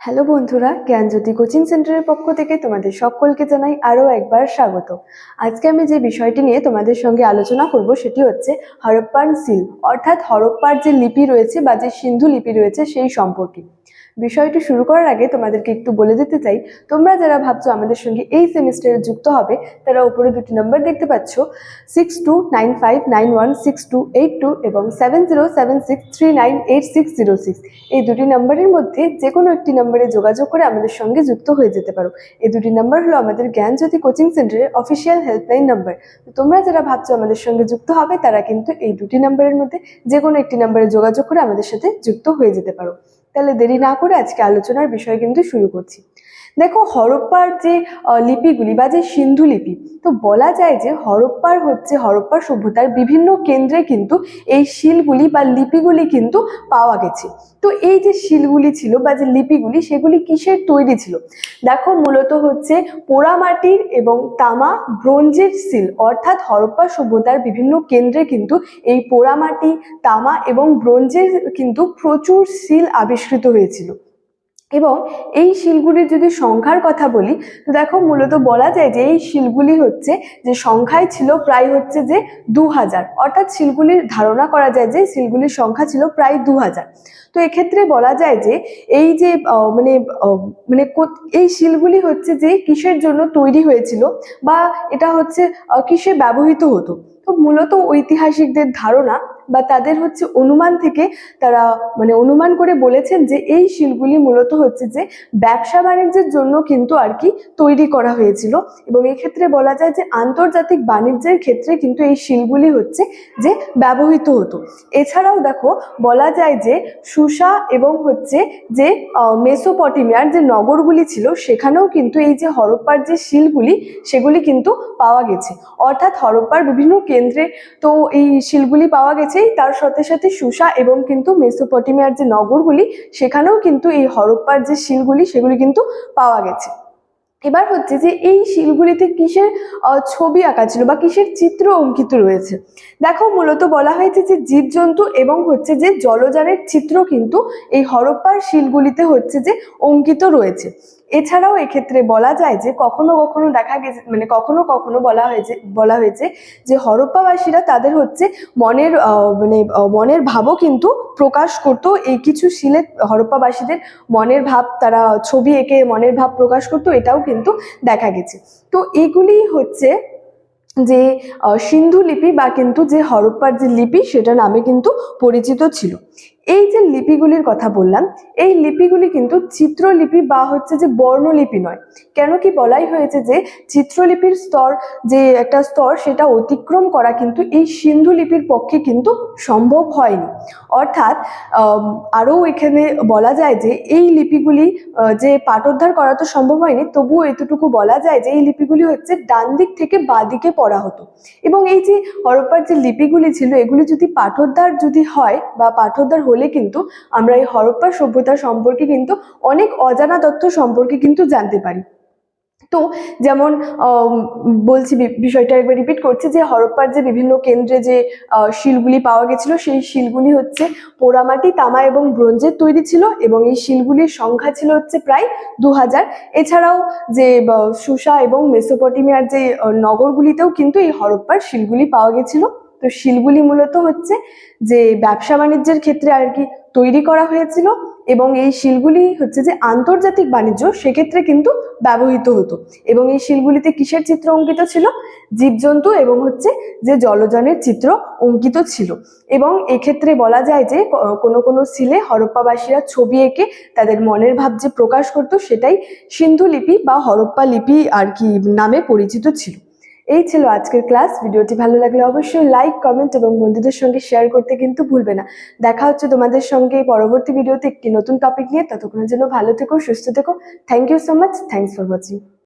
Hello বন্ধুরা, জ্ঞানজ্যোতি coaching সেন্টারের পক্ষ থেকে তোমাদের সকলকে জানাই আরও একবার স্বাগত। আজকে আমি যে বিষয়টি নিয়ে তোমাদের সঙ্গে আলোচনা করব সেটি হচ্ছে হরপ্পান সিল, অর্থাৎ হরপ্পার যে লিপি রয়েছে বা যে সিন্ধু লিপি রয়েছে সেই সম্পর্কে। বিষয়টি শুরু করার আগে তোমাদেরকে একটু বলে দিতে চাই, তোমরা যারা ভাবছ আমাদের সঙ্গে এই সেমিস্টারে যুক্ত হবে, তারা উপরে দুটি নম্বর দেখতে পাচ্ছ six two nine five nine one six two eight two এবং seven zero seven six three nine eight six zero six এই দুটি নম্বরের মধ্যে যে কোনো একটি নম্বরে যোগাযোগ করে আমাদের সঙ্গে যুক্ত হয়ে যেতে পারো। এই দুটি নাম্বার হলো আমাদের জ্ঞানজ্যোতি কোচিং সেন্টারের অফিসিয়াল হেল্পলাইন নাম্বার তোমরা যারা ভাবছ আমাদের সঙ্গে যুক্ত হবে, তারা কিন্তু এই দুটি নাম্বারের মধ্যে যে কোনো একটি নাম্বারে যোগাযোগ করে আমাদের সাথে যুক্ত হয়ে যেতে পারো। তাহলে দেরি না করে আজকে আলোচনার বিষয় কিন্তু শুরু করছি। দেখো হরপ্পার যে লিপিগুলি বা যে সিন্ধু লিপি, তো বলা যায় যে হরপ্পার হচ্ছে হরপ্পা সভ্যতার বিভিন্ন কেন্দ্রে কিন্তু এই শিলগুলি বা লিপিগুলি কিন্তু পাওয়া গেছে। তো এই যে শিলগুলি ছিল বা যে লিপিগুলি, সেগুলি কিসের তৈরি ছিল? দেখো মূলত হচ্ছে পোড়ামাটির এবং তামা ব্রোঞ্জের শিল, অর্থাৎ হরপ্পা সভ্যতার বিভিন্ন কেন্দ্রে কিন্তু এই পোড়ামাটি, তামা এবং ব্রোঞ্জের কিন্তু প্রচুর শিল আবিষ্কৃত হয়েছিল। এবং এই শিলগুলির যদি সংখ্যার কথা বলি, তো দেখো মূলত বলা যায় যে এই শিলগুলি হচ্ছে, যে সংখ্যায় ছিল প্রায় হচ্ছে যে দু হাজার অর্থাৎ শিলগুলির ধারণা করা যায় যে শিলগুলির সংখ্যা ছিল প্রায় দু হাজার তো এক্ষেত্রে বলা যায় যে এই যে মানে মানে এই শিলগুলি হচ্ছে যে কিসের জন্য তৈরি হয়েছিল বা এটা হচ্ছে কিসে ব্যবহৃত হতো? তো মূলত ঐতিহাসিকদের ধারণা বা তাদের হচ্ছে অনুমান থেকে তারা মানে অনুমান করে বলেছেন যে এই শিলগুলি মূলত হচ্ছে যে ব্যবসা বাণিজ্যের জন্য কিন্তু আর কি তৈরি করা হয়েছিল। এবং এক্ষেত্রে বলা যায় যে আন্তর্জাতিক বাণিজ্যের ক্ষেত্রে কিন্তু এই শিলগুলি হচ্ছে যে ব্যবহৃত হতো। এছাড়াও দেখো, বলা যায় যে সুসা এবং হচ্ছে যে মেসোপটেমিয়ার যে নগরগুলি ছিল, সেখানেও কিন্তু এই যে হরপ্পার যে শিলগুলি, সেগুলি কিন্তু পাওয়া গেছে। অর্থাৎ হরপ্পার বিভিন্ন কেন্দ্রে তো এই শিলগুলি পাওয়া গেছেই তার সাথে সাথে সুসা এবং কিন্তু মেসোপটেমিয়ার যে নগরগুলি, সেখানেও কিন্তু এই হরপ্পার যে শিলগুলি, সেগুলি কিন্তু পাওয়া গেছে। এবার হচ্ছে যে এই শিলগুলিতে কিসের ছবি আঁকা ছিল বা কিসের চিত্র অঙ্কিত রয়েছে? দেখো, মূলত বলা হয়েছে যে জীবজন্তু এবং হচ্ছে যে জলযানের চিত্র কিন্তু এই হরপ্পার শিলগুলিতে হচ্ছে যে অঙ্কিত রয়েছে। এছাড়াও এক্ষেত্রে বলা যায় যে কখনো কখনো দেখা গেছে মানে কখনো কখনো বলা হয়েছে বলা হয়েছে যে হরপ্পাবাসীরা তাদের হচ্ছে মনের মানে মনের ভাবও কিন্তু প্রকাশ করতো। এই কিছু শিলে হরপ্পাবাসীদের মনের ভাব, তারা ছবি এঁকে মনের ভাব প্রকাশ করতো, এটাও কিন্তু দেখা গেছে। তো এগুলি হচ্ছে যে সিন্ধু লিপি বা কিন্তু যে হরপ্পার যে লিপি সেটা নামে কিন্তু পরিচিত ছিল। এই যে লিপিগুলির কথা বললাম, এই লিপিগুলি কিন্তু চিত্রলিপি বা হচ্ছে যে বর্ণলিপি নয়। কেন কি বলাই হয়েছে যে চিত্রলিপির স্তর, যে একটা স্তর সেটা অতিক্রম করা কিন্তু এই সিন্ধু লিপির পক্ষে কিন্তু সম্ভব হয়নি। অর্থাৎ আরও এখানে বলা যায় যে এই লিপিগুলি যে পাঠোদ্ধার করা তো সম্ভব হয়নি, তবুও এতটুকু বলা যায় যে এই লিপিগুলি হচ্ছে ডান দিক থেকে বাঁ দিকে পড়া হতো। এবং এই যে হরপ্পার যে লিপিগুলি ছিল, এগুলি যদি পাঠোদ্ধার যদি হয় বা পাঠোদ্ধার কিন্তু আমরা এই হরপ্পা সভ্যতা সম্পর্কে কিন্তু অনেক অজানা তথ্য সম্পর্কে কিন্তু জানতে পারি। তো যেমন বলছি বিষয়টা একবার রিপিট করছি যে হরপ্পার যে বিভিন্ন কেন্দ্রে যে শিলগুলি পাওয়া গেছিল, সেই শিলগুলি হচ্ছে পোড়ামাটি, তামা এবং ব্রোঞ্জের তৈরি ছিল এবং এই শিলগুলির সংখ্যা ছিল হচ্ছে প্রায় দু হাজার এছাড়াও যে সুসা এবং মেসোপটেমিয়ার যে নগরগুলিতেও কিন্তু এই হরপ্পার শিলগুলি পাওয়া গেছিল। তো শিলগুলি মূলত হচ্ছে যে ব্যবসা বাণিজ্যের ক্ষেত্রে আর কি তৈরি করা হয়েছিল এবং এই শিলগুলি হচ্ছে যে আন্তর্জাতিক বাণিজ্য সেক্ষেত্রে কিন্তু ব্যবহৃত হতো। এবং এই শিলগুলিতে কিসের চিত্র অঙ্কিত ছিল? জীবজন্তু এবং হচ্ছে যে জলযানের চিত্র অঙ্কিত ছিল। এবং এক্ষেত্রে বলা যায় যে কোনো কোনো শিলে হরপ্পাবাসীরা ছবি এঁকে তাদের মনের ভাব যে প্রকাশ করতো সেটাই সিন্ধু লিপি বা হরপ্পা লিপি আর কি নামে পরিচিত ছিল। এই ছিল আজকের ক্লাস। ভিডিওটি ভালো লাগলে অবশ্যই লাইক, কমেন্ট এবং বন্ধুদের সঙ্গে শেয়ার করতে কিন্তু ভুলবে না। দেখা হচ্ছে তোমাদের সঙ্গে পরবর্তী ভিডিওতে একটি নতুন টপিক নিয়ে। ততক্ষণের জন্য ভালো থেকো, সুস্থ থেকো। Thank you so much thanks for watching